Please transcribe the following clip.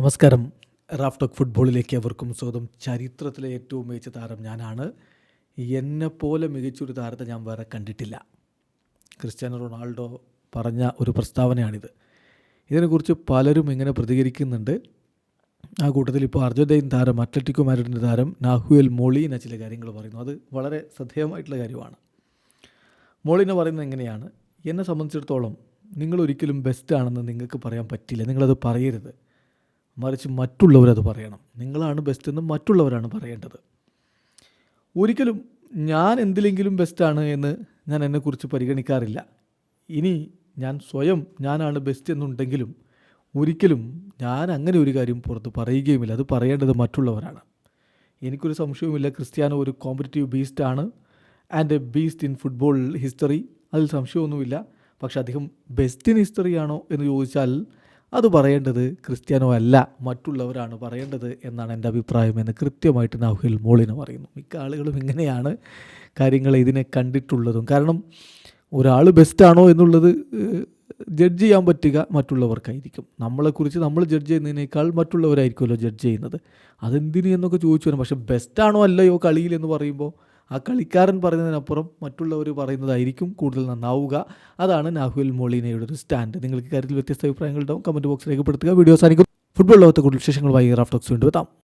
നമസ്കാരം. Raf talk ഫുട്ബോളിലേക്ക് അവർക്കും സ്വാഗതം. ചരിത്രത്തിലെ ഏറ്റവും മികച്ച താരം ഞാനാണ്. എന്നെപ്പോലെ മികച്ചൊരു താരത്തെ ഞാൻ വേറെ കണ്ടിട്ടില്ല. ക്രിസ്ത്യാനോ റൊണാൾഡോ പറഞ്ഞ ഒരു പ്രസ്താവനയാണിത്. ഇതിനെക്കുറിച്ച് പലരും ഇങ്ങനെ പ്രതികരിക്കുന്നുണ്ട്. ആ കൂട്ടത്തിൽ ഇപ്പോൾ അർജന്റൈൻ താരം അത്ലറ്റിക്കോ മാരിഡിന്റെ താരം നാഹുയൽ മോളീന ചില കാര്യങ്ങൾ പറയുന്നു. അത് വളരെ ശ്രദ്ധേയമായിട്ടുള്ള കാര്യമാണ്. മോളിനെ പറയുന്നത് എങ്ങനെയാണ്? എന്നെ സംബന്ധിച്ചിടത്തോളം നിങ്ങൾ ഒരിക്കലും ബെസ്റ്റ് ആണെന്ന് നിങ്ങൾക്ക് പറയാൻ പറ്റില്ല. നിങ്ങളത് പറയരുത്. മറിച്ച് മറ്റുള്ളവരത് പറയണം. നിങ്ങളാണ് ബെസ്റ്റ് എന്ന് മറ്റുള്ളവരാണ് പറയേണ്ടത്. ഒരിക്കലും ഞാൻ എന്തിലെങ്കിലും ബെസ്റ്റാണ് എന്ന് ഞാൻ എന്നെക്കുറിച്ച് പരിഗണിക്കാറില്ല. ഇനി ഞാൻ സ്വയം ഞാനാണ് ബെസ്റ്റ് എന്നുണ്ടെങ്കിലും ഒരിക്കലും ഞാൻ അങ്ങനെ ഒരു കാര്യം പുറത്ത് പറയുകയുമില്ല. അത് പറയേണ്ടത് മറ്റുള്ളവരാണ്. എനിക്കൊരു സംശയവുമില്ല. ക്രിസ്ത്യാനോ ഒരു competitive ബീസ്റ്റാണ് and a beast in football history അതിൽ സംശയമൊന്നുമില്ല. പക്ഷേ അദ്ദേഹം ബെസ്റ്റ് ഇൻ ഹിസ്റ്ററിയാണോ എന്ന് ചോദിച്ചാൽ അത് പറയേണ്ടത് ക്രിസ്ത്യാനോ അല്ല മറ്റുള്ളവരാണ് പറയേണ്ടത് എന്നാണ് എന്റെ അഭിപ്രായം എന്ന് കൃത്യമായിട്ട് നാഹുൽ മോളിന് പറയുന്നു. മിക്ക ആളുകളും ഇങ്ങനെയാണ് കാര്യങ്ങൾ ഇതിനെ കണ്ടിട്ടുള്ളതും. കാരണം ഒരാൾ ബെസ്റ്റാണോ എന്നുള്ളത് ജഡ്ജ് ചെയ്യാൻ പറ്റുക മറ്റുള്ളവർക്കായിരിക്കും. നമ്മളെക്കുറിച്ച് നമ്മൾ ജഡ്ജ് ചെയ്യുന്നതിനേക്കാൾ മറ്റുള്ളവരായിരിക്കുമല്ലോ ജഡ്ജ് ചെയ്യുന്നത്. അതെന്തിന് എന്നൊക്കെ ചോദിച്ചു വരും പക്ഷേ ബെസ്റ്റാണോ അല്ലയോ കളിയിൽ എന്ന് പറയുമ്പോൾ ആ കളിക്കാരൻ പറയുന്നതിനപ്പുറം മറ്റുള്ളവർ പറയുന്നതായിരിക്കും കൂടുതൽ നന്നാവുക. അതാണ് നാഹുൽ മോളിനയുടെ ഒരു സ്റ്റാൻഡ്. നിങ്ങൾക്ക് കാര്യത്തിൽ വ്യത്യസ്ത അഭിപ്രായങ്ങളുണ്ടാവും കമന്റ് ബോക്സ് രേഖപ്പെടുത്തുക. വീഡിയോ സാധിക്കും ഫുട്ബോൾ ലോകത്തെ കൂടുതൽ വിശേഷങ്ങളുമായി റാഫ്റ്റോക്സ് വീണ്ടും എത്താം.